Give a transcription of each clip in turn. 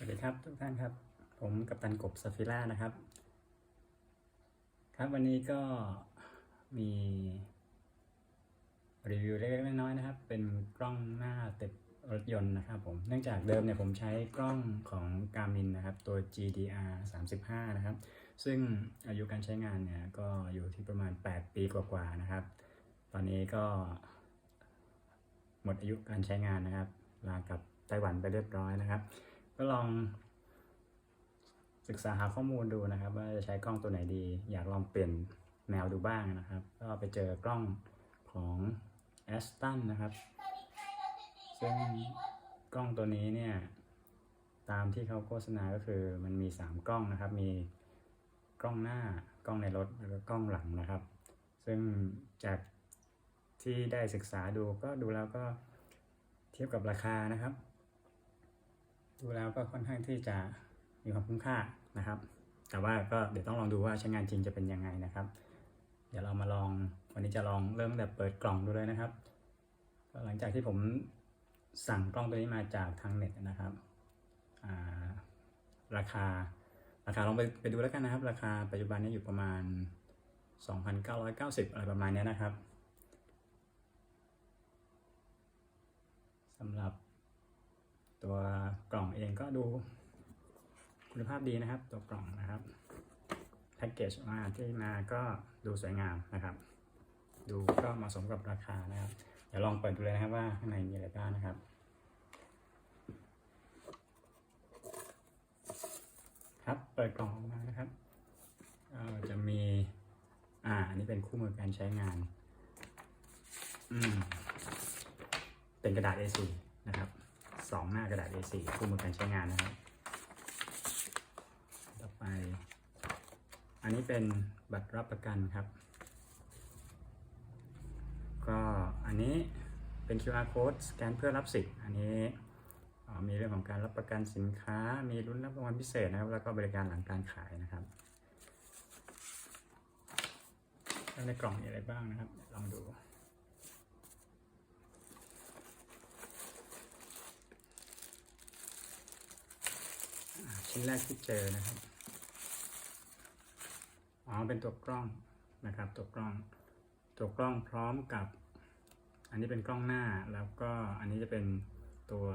สวัสดีครับทุกท่านครับ ผมกัปตันกบซาฟิล่านะครับ ครับวันนี้ก็มีรีวิวเล็กๆน้อยๆนะครับ เป็นกล้องหน้าติดรถยนต์นะครับผมเนื่องจากเดิมเนี่ยผมใช้กล้องของ Garmin นะครับ ตัว GDR 35 นะครับ ซึ่งอายุการใช้งานเนี่ยก็อยู่ที่ประมาณ 8 ปีกว่าๆนะครับ ตอนนี้ก็หมดอายุการใช้งานนะครับลากับไต้หวันไปเรียบร้อยนะครับ ก็ลองศึกษาหาข้อมูลดูนะครับ ว่าจะใช้กล้องตัวไหนดี อยากลองเปลี่ยนแนวดูบ้างนะครับ ก็ไปเจอกล้องของ a s t o n นะครับ ซึ่งกล้องตัวนี้เนี่ย ตามที่เขาโฆษณาก็คือมันมี 3 กล้องนะครับ มีกล้องหน้ากล้องในรถแล้วก็กล้องหลังนะครับ ซึ่งจากที่ได้ศึกษาดูก็ดูแล้วก็เทียบกับราคานะครับ ดูแล้วก็ค่อนข้างที่จะมีความคุ้มค่านะครับ แต่ว่าก็เดี๋ยวต้องลองดูว่าใช้งานจริงจะเป็นยังไงนะครับ เดี๋ยวเรามาลองวันนี้จะลองเริ่มตั้งแต่เปิดกล่องดูเลยนะครับ หลังจากที่ผมสั่งกล้องตัวนี้มาจากทางเน็ตนะครับาราคาราคาลองไปไปดูแล้วกันนะครับ ราคาปัจจุบันนี้อยู่ประมาณ 2,990 อะไรประมาณเนี้ยนะครับสำหรับ ตัวกล่องเองก็ดูคุณภาพดีนะครับ ตัวกล่องนะครับแพ็กเกจมาที่มาก็ดูสวยงามนะครับ ดูก็เหมาะสมกับราคานะครับ เดี๋ยวลองเปิดดูเลยนะครับว่าข้างในมีอะไรบ้างนะครับครับเปิดกล่องออกมานะครับจะมีอ่าอันนี้เป็นคู่มือการใช้งาน อืมเป็นกระดาษ A4 นะครับ สองหน้ากระดาษ A4 คู่มือการใช้งานนะครับ ต่อไป อันนี้เป็นบัตรรับประกันครับ ก็อันนี้เป็น QR code สแกนเพื่อรับสิทธิ์ อันนี้มีเรื่องของการรับประกันสินค้า มีรุ่นรับรางวัลพิเศษนะครับ แล้วก็บริการหลังการขายนะครับแล้วในกล่องมีอะไรบ้างนะครับ ลองดู ชิ้นแรกที่เจอนะครับอ๋อเป็นตัวกล้องนะครับ ตัวกล้อง ตัวกล้องพร้อมกับ อันนี้เป็นกล้องหน้าแล้วก็อันนี้จะเป็นตัว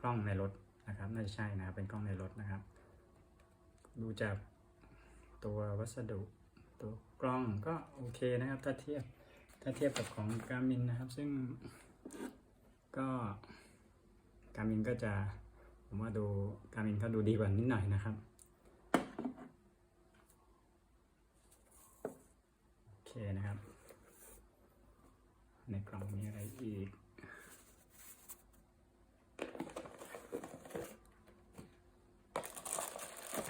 กล้องในรถนะครับน่าจะใช่นะครับเป็นกล้องในรถนะครับ ดูจากตัววัสดุตัวกล้องก็โอเคนะครับ ถ้าเทียบถ้าเทียบกับของการมินนะครับ ซึ่งก็การมินก็จะ ผมว่าดูการมินเขาดูดีกว่านิดหน่อยนะครับโอเคนะครับ ในกล่องมีอะไรอีก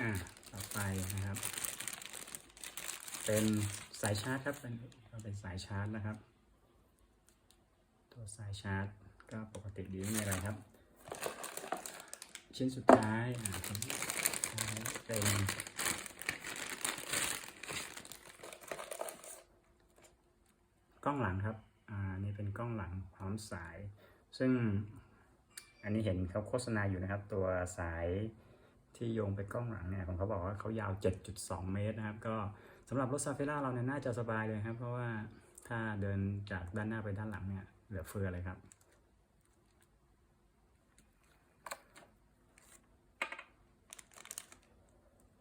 อ่าต่อไปนะครับ เป็นสายชาร์จครับเป็นก็เป็นสายชาร์จนะครับ ตัวสายชาร์จก็ปกติดีไม่มีอะไรครับ ชิ้นสุดท้ายเป็นกล้องหลังครับอ่านี่เป็นกล้องหลังพร้อมสาย ซึ่งอันนี้เห็นเขาโฆษณาอยู่นะครับ ตัวสายที่โยงไปกล้องหลังเนี่ยของเขาบอกว่าเขายาว 7.2 เมตรนะครับ ก็สำหรับรถซาเฟล่าเราเนี่ยน่าจะสบายเลยครับ เพราะว่าถ้าเดินจากด้านหน้าไปด้านหลังเนี่ยเหลือเฟือเลยครับ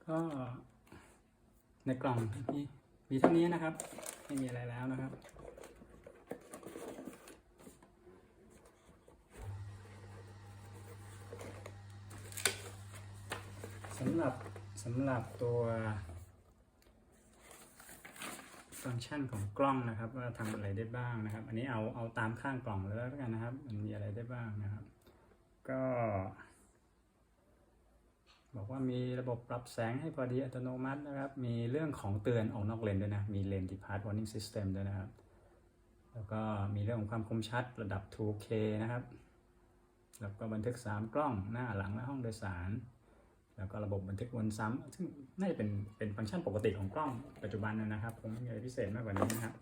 ก็ในกล่องมีมีเท่านี้นะครับ ไม่มีอะไรแล้วนะครับ สำหรับสำหรับตัวฟังก์ชันของกล้องนะครับ ว่าทำอะไรได้บ้างนะครับ อันนี้เอาเอาตามข้างกล่องเลยแล้วกันนะครับ มันมีอะไรได้บ้างนะครับ ก็ บอกว่ามีระบบปรับแสงให้พอดีอัตโนมัตินะครับ มีเรื่องของเตือนออกนอกเลนด้วยนะ มีเลน depart warning system ด้วยนะครับ แล้วก็มีเรื่องของความคมชัดระดับ 2K นะครับ แล้วก็บันทึก 3 กล้องหน้าหลังและห้องโดยสาร แล้วก็ระบบบันทึกวนซ้ำซึ่งน่าจะเป็นเป็นฟังก์ชันปกติของกล้องปัจจุบันนะครับคงไม่มีอะไรพิเศษมากกว่านี้นะครับ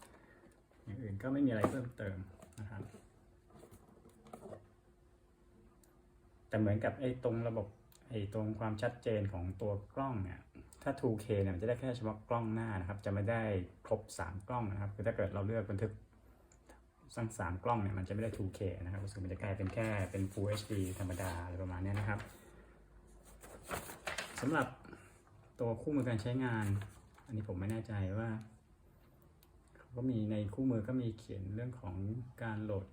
อย่างอื่นก็ไม่มีอะไรเพิ่มเติมนะครับ แต่เหมือนกับไอ้ตรงระบบ ไอ้ตรงความชัดเจนของตัวกล้องเนี่ยถ้า 2K เนี่ยมันจะได้แค่เฉพาะกล้องหน้านะครับ จะไม่ได้ครบ 3 กล้องนะครับคือถ้าเกิดเราเลือกบันทึกสั้งสามกล้องเนี่ยมันจะไม่ได้ 2K นะครับรู้สึกมันจะกลายเป็นแค่เป็น Full HD ธรรมดาอะไรประมาณนี้นะครับสำหรับตัวคู่มือการใช้งาน อันนี้ผมไม่แน่ใจว่าเขาก็มีในคู่มือก็มีเขียนเรื่องของการโหลด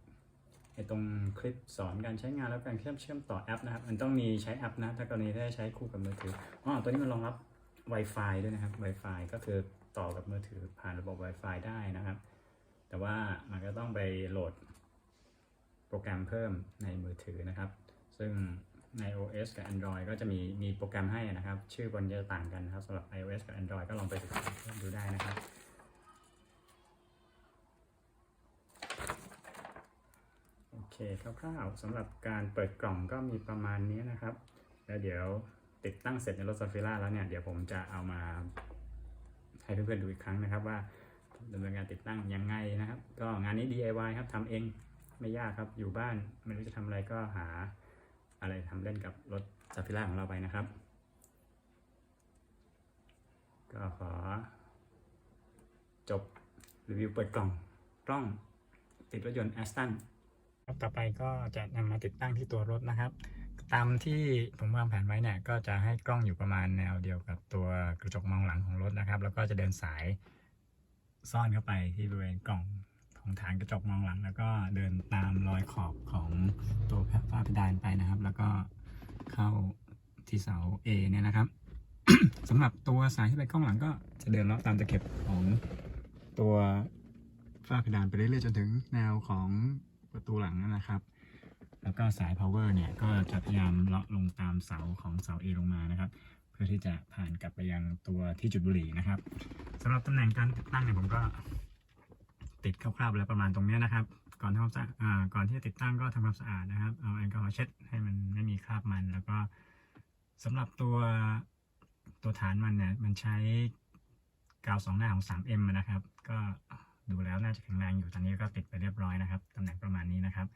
ตรงคลิปสอนการใช้งานแล้วการเชื่อมเชื่อมต่อแอปนะครับ มันต้องมีใช้แอปนะถ้ากรณีถ้าใช้คู่กับมือถืออ๋อตัวนี้มันรองรับ Wi-Fi ด้วยนะครับ Wi-Fi ก็คือต่อกับมือถือผ่านระบบ Wi-Fi ได้นะครับ แต่ว่ามันก็ต้องไปโหลดโปรแกรมเพิ่มในมือถือนะครับ ซึ่งใน OS กับ Android ก็จะมีมีโปรแกรมให้นะครับ ชื่อบนจะต่างกันครับสำหรับ iOS กับ Android ก็ลองไปศึกษาดูได้นะครับ โอเค คร่าวๆสำหรับการเปิดกล่องก็มีประมาณนี้นะครับ แล้วเดี๋ยวติดตั้งเสร็จในรถซาฟิล่าแล้วเนี่ย เดี๋ยวผมจะเอามาให้เพื่อนๆดูอีกครั้งนะครับว่าดำเนินการติดตั้งยังไงนะครับ ก็งานนี้ DIY ครับทำเองไม่ยากครับอยู่บ้านไม่รู้จะทำอะไรก็หาอะไรทำเล่นกับรถซาฟิล่าของเราไปนะครับ ก็ขอจบรีวิวเปิดกล่องกล้องติดรถยนต์ Aston ครับต่อไปก็จะนำมาติดตั้งที่ตัวรถนะครับ ตามที่ผมวางแผนไว้เนี่ยก็จะให้กล้องอยู่ประมาณแนวเดียวกับตัวกระจกมองหลังของรถนะครับ แล้วก็จะเดินสายซ่อนเข้าไปที่บริเวณกล่องของฐานกระจกมองหลัง แล้วก็เดินตามรอยขอบของตัวฝ้าเพดานไปนะครับ แล้วก็เข้าที่เสา A เนี่ยนะครับสำหรับตัวสายที่ไปกล้องหลังก็จะเดินเลาะตามตะเข็บของตัวฝ้าเพดานไปเรื่อยๆจนถึงแนวของ ประตูหลังนะครับ แล้วก็สาย power เนี่ยก็จะพยายามเลาะลงตามเสาของเสา A ลงมานะครับ เพื่อที่จะผ่านกลับไปยังตัวที่จุดบุหรี่นะครับสำหรับตำแหน่งการติดตั้งเนี่ยผมก็ติดคร่าวๆแล้วประมาณตรงเนี้ยนะครับ ก่อนทำความสะอาดก่อนที่จะติดตั้งก็ทำความสะอาดนะครับ เอาแอลกอฮอล์เช็ดให้มันไม่มีคราบมัน แล้วก็สำหรับตัวตัวฐานมันเนี่ยมันใช้กาวสองหน้าของ 3M อะนะครับ ก็ ดูแล้วน่าจะแข็งแรงอยู่ตอนนี้ก็ติดไปเรียบร้อยนะครับตำแหน่งประมาณนี้นะครับ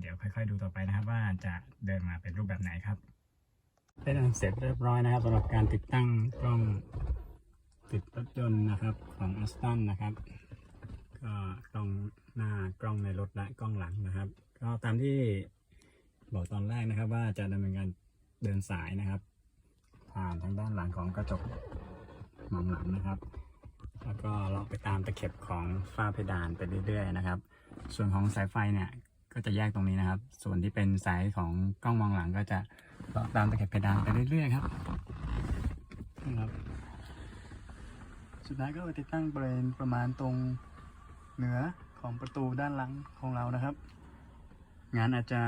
เดี๋ยวค่อยๆ ดูต่อไปนะครับ ว่าจะเดินมาเป็นรูปแบบไหนครับ เป็นอันเสร็จเรียบร้อยนะครับสำหรับการติดตั้งกล้องติดรถยนต์นะครับของ Aston นะครับก็กล้องหน้ากล้องในรถและกล้องหลังนะครับ ก็ตามที่บอกตอนแรกนะครับว่าจะดำเนินการเดินสายนะครับ ผ่านทางด้านหลังของกระจกมองหลังนะครับ ก็เลาะไปตามตะเข็บของฝ้าเพดานไปเรื่อย ๆ นะครับ ส่วนของสายไฟเนี่ยก็จะแยกตรงนี้นะครับ ส่วนที่เป็นสายของกล้องมองหลังก็จะเลาะตามตะเข็บเพดานไปเรื่อยๆครับนะครับสุดท้ายก็ไปติดตั้งบริเวณประมาณตรงเหนือของประตูด้านหลังของเรานะครับ งานอาจจะ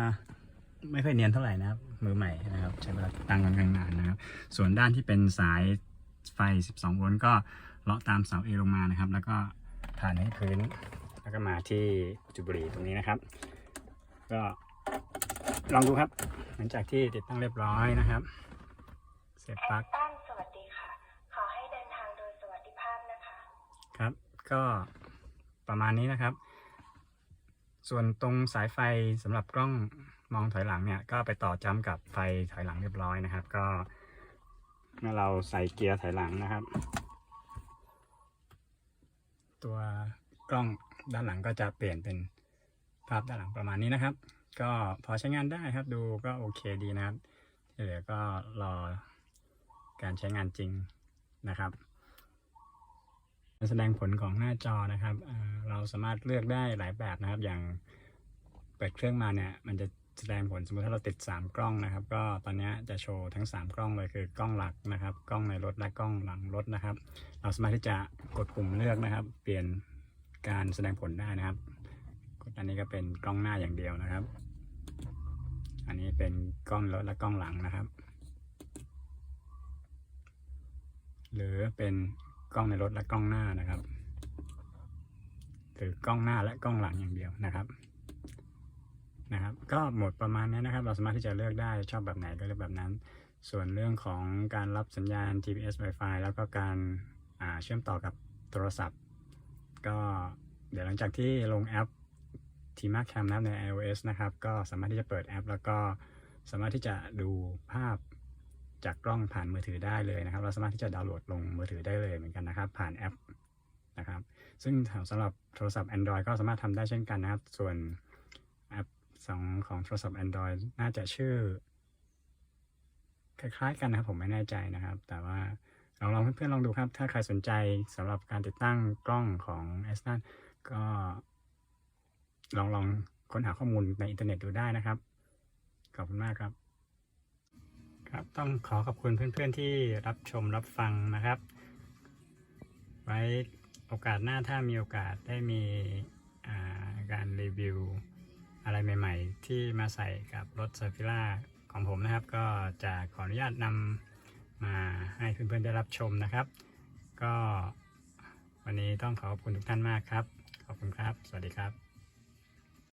ไม่ค่อยเนียนเท่าไหร่นะครับ มือใหม่นะครับ ใช้เวลาติดตั้งกันกลางนานนะครับ ส่วนด้านที่เป็นสายไฟ 12 โวลต์ก็ เลาะตามเสาเอลงมานะครับ แล้วก็ผ่านให้พื้น แล้วก็มาที่จุดบุหรี่ตรงนี้นะครับ ก็ลองดูครับ หลังจากที่ติดตั้งเรียบร้อยนะครับ เสียบปลั๊กตั้นสวัสดีค่ะ ขอให้เดินทางโดยสวัสดิภาพนะคะ ครับ ก็ประมาณนี้นะครับ ส่วนตรงสายไฟสำหรับกล้องมองถอยหลังเนี่ยก็ไปต่อจ้ำกับไฟถอยหลังเรียบร้อยนะครับ ก็เมื่อเราใส่เกียร์ถอยหลังนะครับตัว กล้องด้านหลังก็จะเปลี่ยนเป็นภาพด้านหลังประมาณนี้นะครับ ก็พอใช้งานได้ครับดูก็โอเคดีนะครับที่เหลือก็รอการใช้งานจริงนะครับแสดงผลของหน้าจอนะครับเอ่อเราสามารถเลือกได้หลายแบบนะครับ อย่างเปิดเครื่องมาเนี่ย มันจะ แสดงผลสมมติถ้าเราติด 3 กล้องนะครับ ก็ตอนนี้จะโชว์ทั้ง 3 กล้องเลยคือกล้องหลักนะครับ กล้องในรถและกล้องหลังรถนะครับ เราสามารถที่จะกดปุ่มเลือกนะครับ เปลี่ยนการแสดงผลได้นะครับกดอันนี้ก็เป็นกล้องหน้าอย่างเดียวนะครับ อันนี้เป็นกล้องรถและกล้องหลังนะครับ หรือเป็นกล้องในรถและกล้องหน้านะครับ หรือกล้องหน้าและกล้องหลังอย่างเดียวนะครับ นะครับ ก็หมดประมาณนี้นะครับ เราสามารถที่จะเลือกได้ชอบแบบไหนก็เลือกแบบนั้น ส่วนเรื่องของการรับสัญญาณ GPS Wi-Fi แล้วก็การาเชื่อมต่อกับโทรศัพท์ ก็เดี๋ยวหลังจากที่ลงแอป t m a c Cam นะครับใน iOS นะครับ ก็สามารถที่จะเปิดแอป แล้วก็สามารถที่จะดูภาพจากกล้องผ่านมือถือได้เลยนะครับ เราสามารถที่จะดาวน์โหลดลงมือถือได้เลยเหมือนกันนะครับ ผ่านแอปนะครับ ซึ่งสำหรับโทรศัพท์ Android ก็สามารถทำได้เช่นกันนะครับ ส่วน แอปสองของโทรศัพท์ Android น่าจะชื่อ คล้ายๆกันนะครับผมไม่แน่ใจนะครับ แต่ว่าลองลองเพื่อนๆลองดูครับ ถ้าใครสนใจสำหรับการติดตั้งกล้องของ a s t o n ก็ลองลองค้นหาข้อมูลในอินเทอร์เน็ตดูได้นะครับ ขอบคุณมากครับ ครับต้องขอขอบคุณเพื่อนๆที่รับชมรับฟังนะครับ ไว้โอกาสหน้าถ้ามีโอกาสได้มีการรีวิว อะไรใหม่ๆ ที่มาใส่กับรถเซอร์ฟิล่าของผมนะครับ ก็จะขออนุญาตนำมาให้เพื่อนๆได้รับชมนะครับ ก็วันนี้ต้องขอขอบคุณทุกท่านมากครับ ขอบคุณครับ สวัสดีครับ